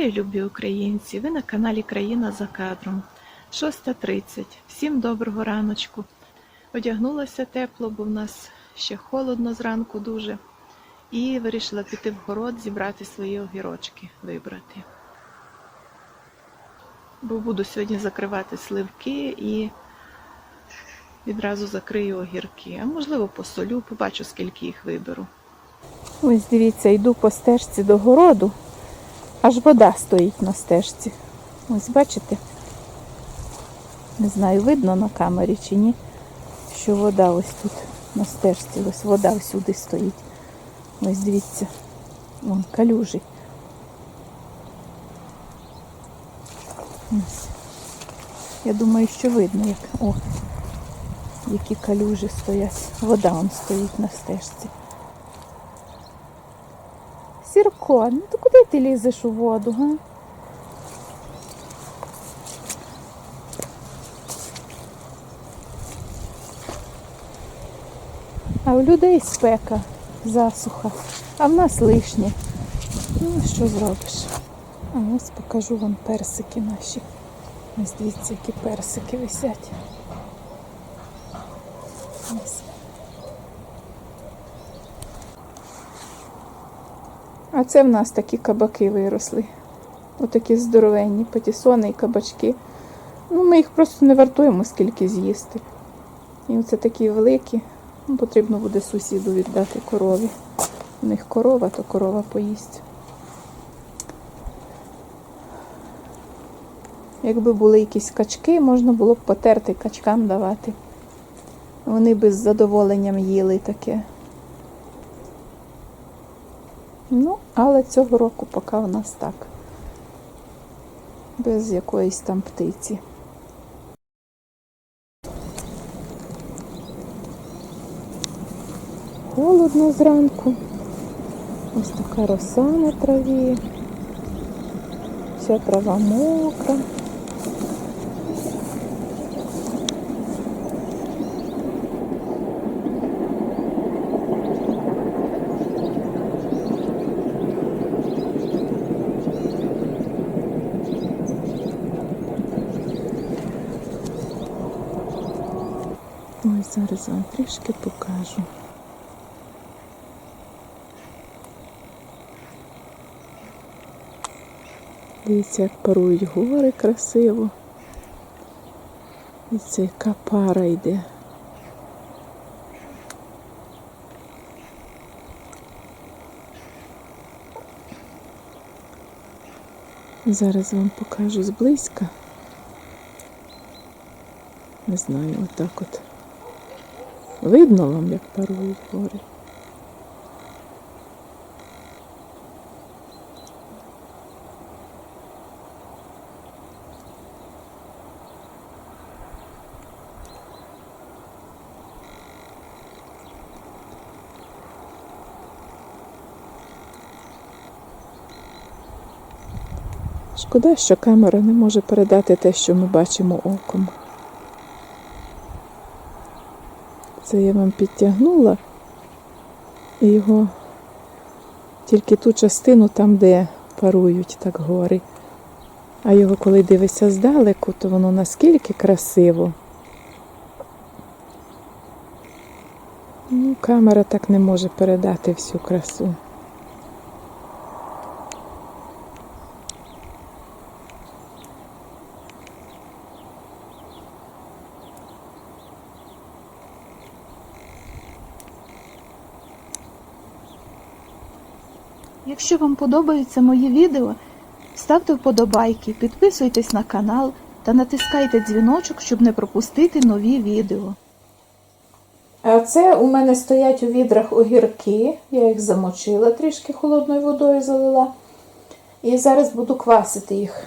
Вітаю, любі українці! Ви на каналі Країна за кадром. 6.30. Всім доброго раночку. Одягнулася тепло, бо в нас ще холодно зранку дуже. І вирішила піти в город, зібрати свої огірочки, вибрати. Бо буду сьогодні закривати сливки і відразу закрию огірки. А можливо посолю, побачу, скільки їх виберу. Ось дивіться, йду по стежці до городу, аж вода стоїть на стежці. Ось бачите? Не знаю, видно на камері чи ні, що вода ось тут на стежці, ось вода всюди стоїть. Ось дивіться, вон калюжі. Ось. Я думаю, що видно, як о, які калюжі стоять. Вода вон стоїть на стежці. Сірко, ну то куди ти лізеш у воду, га? А у людей спека, засуха, а в нас лишнє. Ну, що зробиш? А ось покажу вам персики наші. Ось дивіться, які персики висять. Ось. А це в нас такі кабаки виросли. Отакі здоровенні патісони і кабачки. Ну, ми їх просто не вартуємо, скільки з'їсти. І оце такі великі. Ну, потрібно буде сусіду віддати корові. У них корова, то корова поїсть. Якби були якісь качки, можна було б потерти качкам давати. Вони би з задоволенням їли таке. Ну, але цього року поки в нас так. Без якоїсь там птиці. Холодно зранку. Ось така роса на траві. Вся трава мокра. Ой, зараз вам трішки покажу. Дивіться, як парують гори красиво. Дивіться, яка пара йде. Зараз вам покажу зблизька. Не знаю, отак от. Видно вам, як парують гори? Шкода, що камера не може передати те, що ми бачимо оком. Це я вам підтягнула і його тільки ту частину там, де парують так гори. А його, коли дивишся здалеку, то воно наскільки красиво. Ну, камера так не може передати всю красу. Якщо вам подобаються мої відео, ставте вподобайки, підписуйтесь на канал та натискайте дзвіночок, щоб не пропустити нові відео. А це у мене стоять у відрах огірки. Я їх замочила, трішки холодною водою залила. І зараз буду квасити їх.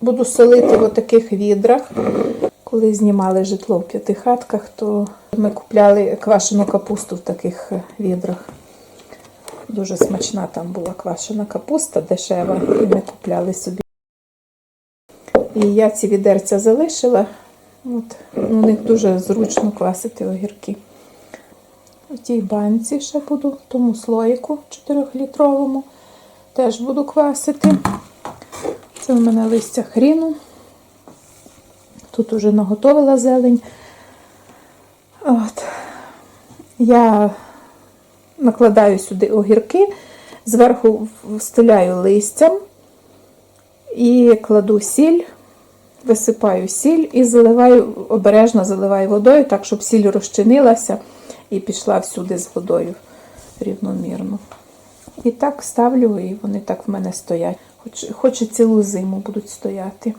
Буду солити в таких відрах. Коли знімали житло в п'ятихатках, то ми купляли квашену капусту в таких відрах. Дуже смачна там була квашена капуста дешева, і ми купляли собі. І я ці відерця залишила. От, у них дуже зручно квасити огірки. У тій банці ще буду, тому слоїку 4-літровому. теж буду квасити. Це у мене листя хріну. Тут уже наготовила зелень. От. Я накладаю сюди огірки, зверху встиляю листям і кладу сіль, висипаю сіль і заливаю, обережно заливаю водою, так, щоб сіль розчинилася і пішла всюди з водою рівномірно. І так ставлю, і вони так в мене стоять. Хоч, хоч і цілу зиму будуть стояти.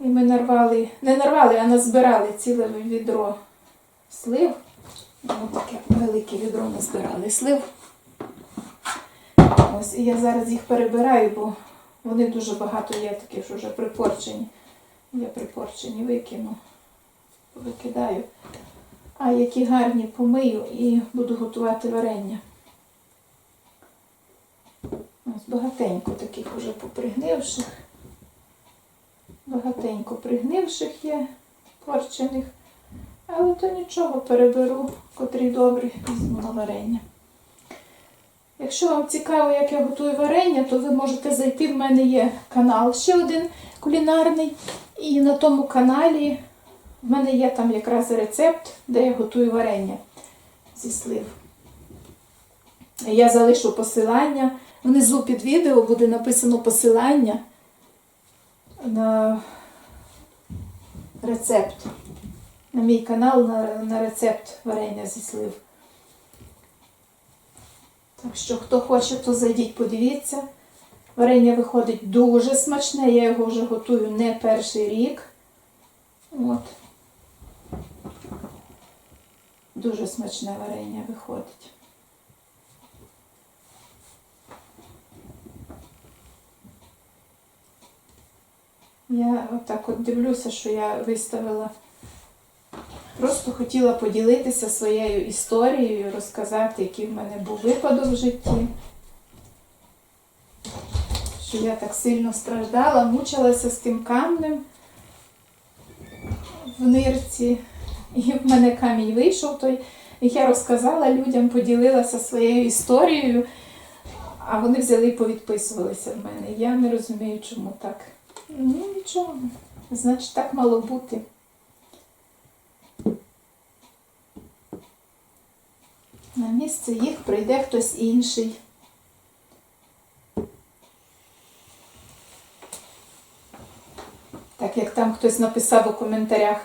І ми нарвали, не нарвали, а назбирали ціле відро слив. Ось таке велике відро назбирали слив. Ось, і я зараз їх перебираю, бо вони дуже багато є такі, що вже припорчені. Я припорчені викину, викидаю. А які гарні помию і буду готувати варення. Ось багатенько таких уже попригнивших. Багатенько пригнивших є порчених. Але то нічого переберу, котрі добрі, візьму на варення. Якщо вам цікаво, як я готую варення, то ви можете зайти. В мене є канал ще один кулінарний. І на тому каналі в мене є там якраз рецепт, де я готую варення зі слив. Я залишу посилання. Внизу під відео буде написано посилання на рецепт. На мій канал на, на рецепт варення зі слив. Так що, хто хоче, то зайдіть, подивіться. Варення виходить дуже смачне, я його вже готую не перший рік. От. Дуже смачне варення виходить. Я отак от дивлюся, що я виставила. Просто хотіла поділитися своєю історією, розказати, який в мене був випадок в житті. Що я так сильно страждала, мучилася з тим камнем в нирці. І в мене камінь вийшов той. І я розказала людям, поділилася своєю історією, а вони взяли і повідписувалися в мене. Я не розумію, чому так. Ну, нічого. Значить, так мало бути. На місце їх прийде хтось інший. Так як там хтось написав у коментарях,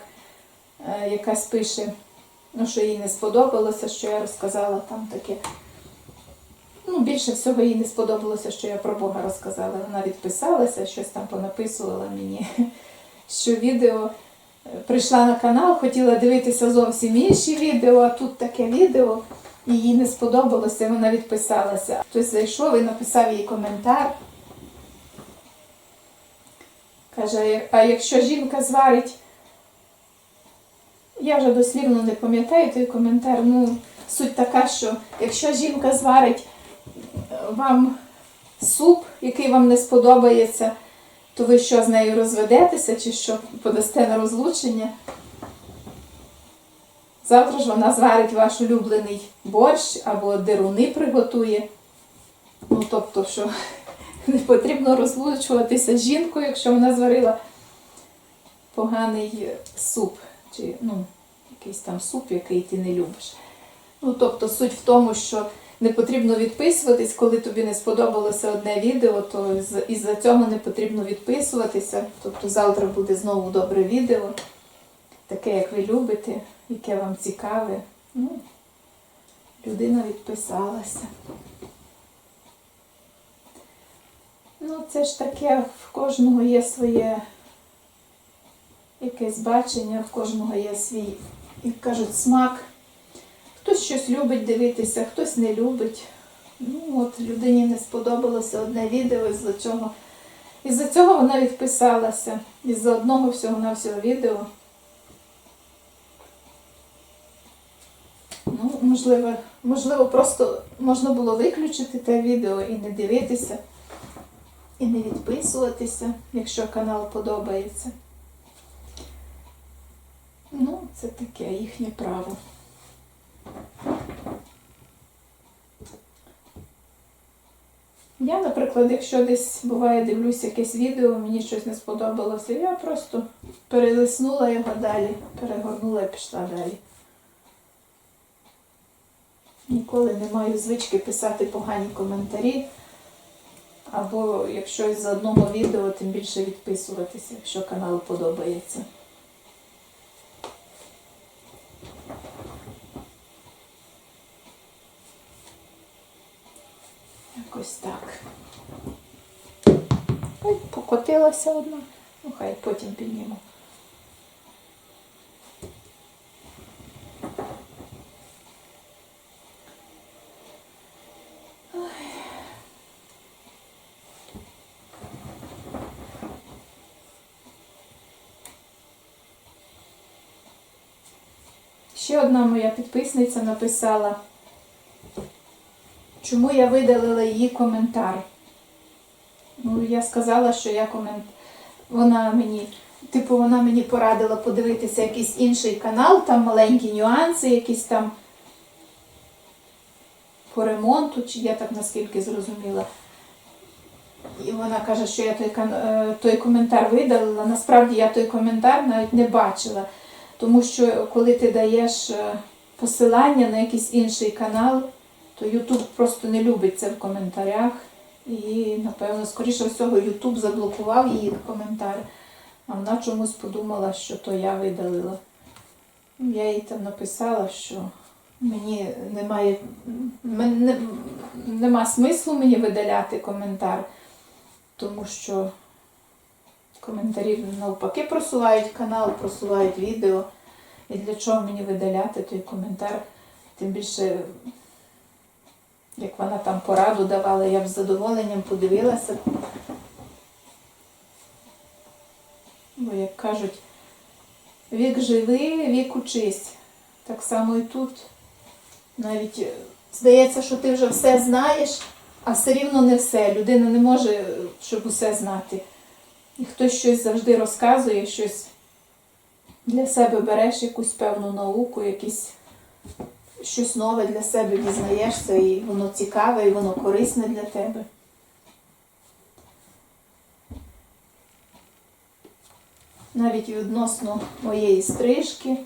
е, якась пише, ну, що їй не сподобалося, що я розказала там таке. Ну, більше всього їй не сподобалося, що я про Бога розказала. Вона відписалася, щось там понаписувала мені, що відео е, прийшла на канал, хотіла дивитися зовсім інші відео, а тут таке відео, їй не сподобалося, вона відписалася. Хтось зайшов і написав їй коментар. Каже, а якщо жінка зварить, я вже дослівно не пам'ятаю той коментар, ну, суть така, що якщо жінка зварить вам суп, який вам не сподобається, то ви що з нею розведетеся чи що подасте на розлучення? Завтра ж вона зварить ваш улюблений борщ або деруни приготує. Ну, тобто, що не потрібно розлучуватися з жінкою, якщо вона зварила поганий суп, чи ну, якийсь там суп, який ти не любиш. Ну, тобто, суть в тому, що не потрібно відписуватись, коли тобі не сподобалося одне відео, то із-за цього не потрібно відписуватися. Тобто завтра буде знову добре відео, таке, як ви любите, яке вам цікаве. Ну, людина відписалася. Ну, це ж таке, в кожного є своє якесь бачення, в кожного є свій, як кажуть, смак. Хтось щось любить дивитися, хтось не любить. Ну, от людині не сподобалося одне відео, із-за цього. Із-за цього вона відписалася. Із-за одного всього-навсього відео. Ну, можливо, можливо, просто можна було виключити те відео і не дивитися, і не відписуватися, якщо канал подобається. Ну, це таке їхнє право. Я, наприклад, якщо десь буває дивлюсь якесь відео, мені щось не сподобалося, я просто перелиснула його далі, перегорнула і пішла далі. Ніколи не маю звички писати погані коментарі. Або якщо з одного відео, тим більше відписуватися, якщо канал подобається. Якось так. Покотилася одна. Ну, хай потім підніму. Ще одна моя підписниця написала, чому я видалила її коментар. Ну, я сказала, що я комент... Вона мені, типу, вона мені порадила подивитися якийсь інший канал, там маленькі нюанси, якісь там по ремонту, чи я так наскільки зрозуміла. І вона каже, що я той, е, той коментар видалила. Насправді я той коментар навіть не бачила. Тому що коли ти даєш е, посилання на якийсь інший канал, то YouTube просто не любить це в коментарях. І, напевно, скоріше всього, YouTube заблокував її коментар, а вона чомусь подумала, що то я видалила. Я їй там написала, що мені немає нема смислу мені видаляти коментар, тому що коментарі навпаки просувають канал, просувають відео. І для чого мені видаляти той коментар? Тим більше, як вона там пораду давала, я б з задоволенням подивилася. Бо, як кажуть, вік живи, вік учись. Так само і тут. Навіть е, здається, що ти вже все знаєш, а все рівно не все. Людина не може, щоб усе знати. І хтось щось завжди розказує, щось для себе береш якусь певну науку, якісь щось нове для себе дізнаєшся, і воно цікаве, і воно корисне для тебе. Навіть відносно моєї стрижки.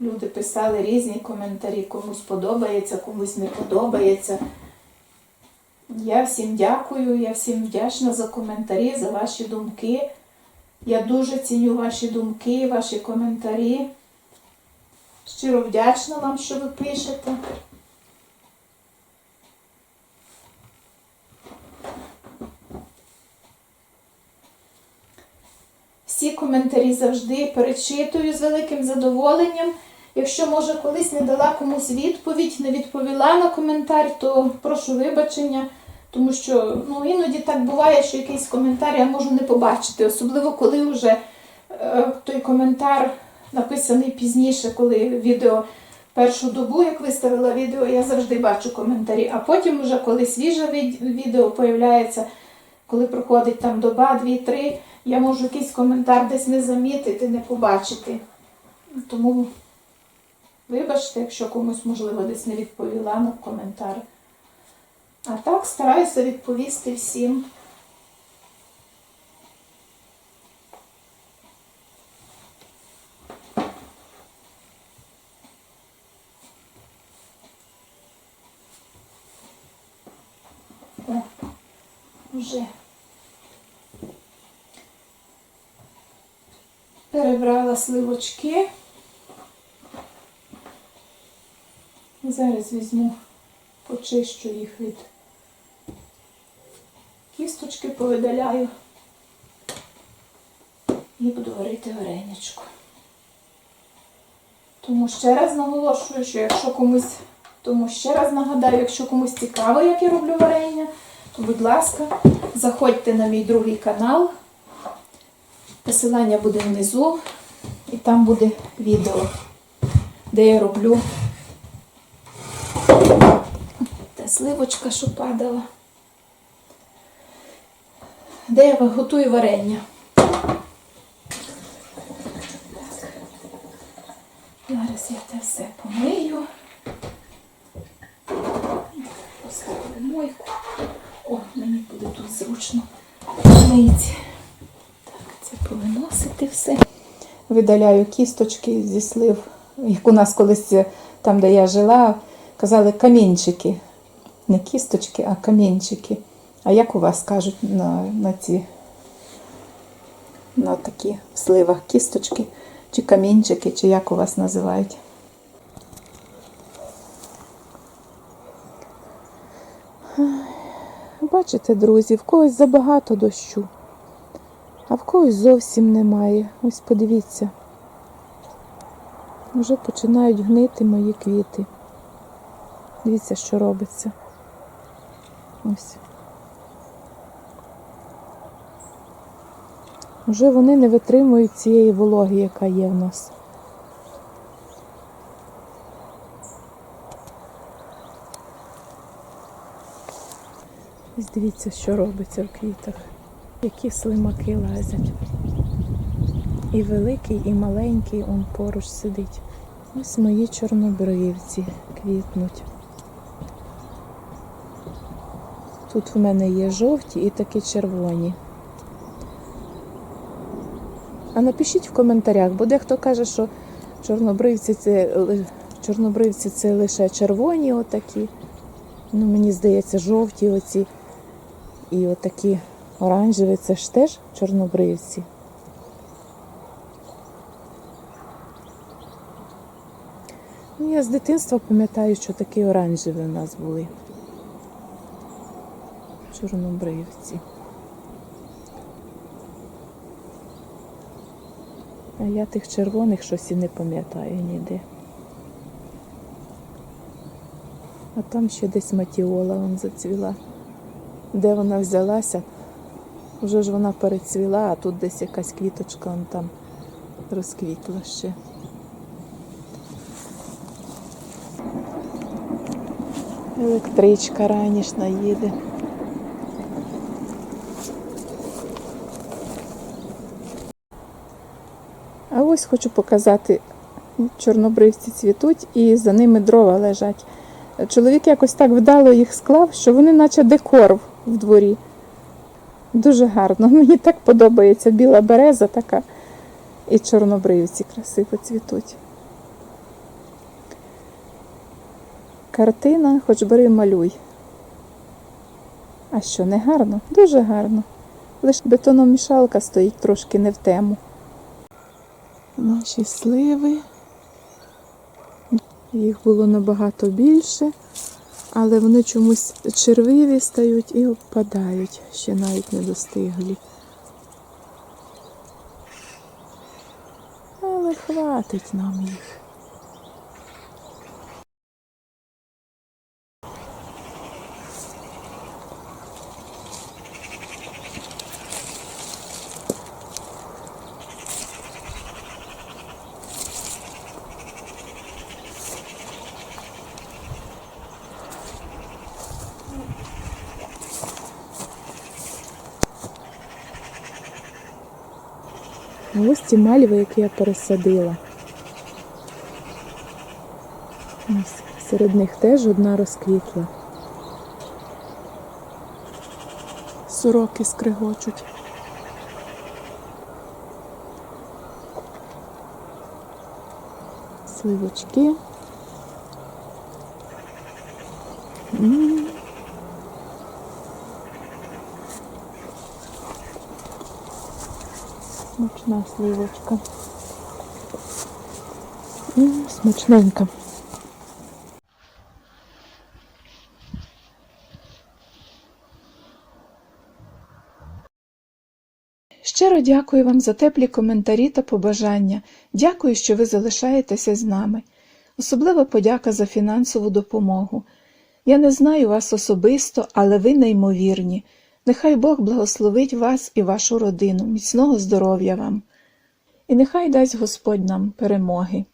Люди писали різні коментарі, комусь подобається, комусь не подобається. Я всім дякую, я всім вдячна за коментарі, за ваші думки. Я дуже ціню ваші думки, ваші коментарі. Щиро вдячна вам, що ви пишете. Всі коментарі завжди перечитую з великим задоволенням. Якщо, може, колись не дала комусь відповідь, не відповіла на коментар, то прошу вибачення. Тому що ну, іноді так буває, що якийсь коментар я можу не побачити, особливо коли вже е, той коментар написаний пізніше, коли відео першу добу, як виставила відео, я завжди бачу коментарі. А потім, вже коли свіже відео появляється, коли проходить там доба, дві-три, я можу якийсь коментар десь не замітити, не побачити. Тому вибачте, якщо комусь, можливо, десь не відповіла на коментар. А так стараюся відповісти всім. О, вже перебрала сливочки. Зараз візьму, почищу їх від повидаляю і буду варити вареничку. Тому ще раз наголошую, що якщо комусь, тому ще раз нагадаю, якщо комусь цікаво, як я роблю варення, то, будь ласка, заходьте на мій другий канал. Посилання буде внизу, і там буде відео, де я роблю та сливочка, що падала де я готую варення. Зараз я це все помию. Поставимо. мені буде тут зручно мить. Так, це повиносити все. Видаляю кісточки зі слив. Як у нас колись там, де я жила, казали камінчики. Не кісточки, а камінчики. А як у вас кажуть на, на ці на такі в сливах кісточки, чи камінчики, чи як у вас називають? Бачите, друзі, в когось забагато дощу, а в когось зовсім немає. Ось подивіться. Вже починають гнити мої квіти. Дивіться, що робиться. Ось. Вже вони не витримують цієї вологи, яка є в нас. Ось дивіться, що робиться в квітах. Які слимаки лазять. І великий, і маленький он поруч сидить. Ось мої чорнобривці квітнуть. Тут в мене є жовті і такі червоні. А напишіть в коментарях, бо дехто каже, що чорнобривці це, чорнобривці це лише червоні отакі. Ну, мені здається, жовті оці і отакі оранжеві це ж теж чорнобривці. Ну, я з дитинства пам'ятаю, що такі оранжеві у нас були. Чорнобривці. А я тих червоних щось і не пам'ятаю ніде. А там ще десь матіола вон зацвіла. Де вона взялася? Вже ж вона перецвіла, а тут десь якась квіточка вон там розквітла ще. Електричка ранішна їде. Ось хочу показати, чорнобривці цвітуть і за ними дрова лежать. Чоловік якось так вдало їх склав, що вони наче декор в дворі. Дуже гарно. Мені так подобається біла береза така і чорнобривці красиво цвітуть. Картина, хоч бери малюй. А що, не гарно? Дуже гарно. Лише бетономішалка стоїть трошки не в тему. Наші сливи. Їх було набагато більше, але вони чомусь червиві стають і обпадають, ще навіть не достиглі. Але хватить нам їх. Ось ці мальви, які я пересадила. Ось серед них теж одна розквітла. Сороки скригочуть. Сливочки. М. Смачна сливочка. М, Смачненька. Щиро дякую вам за теплі коментарі та побажання. Дякую, що ви залишаєтеся з нами. Особлива подяка за фінансову допомогу. Я не знаю вас особисто, але ви неймовірні. Нехай Бог благословить вас і вашу родину, міцного здоров'я вам. І нехай дасть Господь нам перемоги.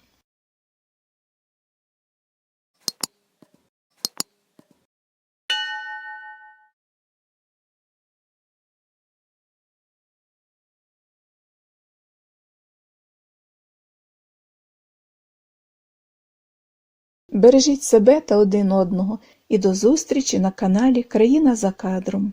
Бережіть себе та один одного і до зустрічі на каналі Країна за кадром.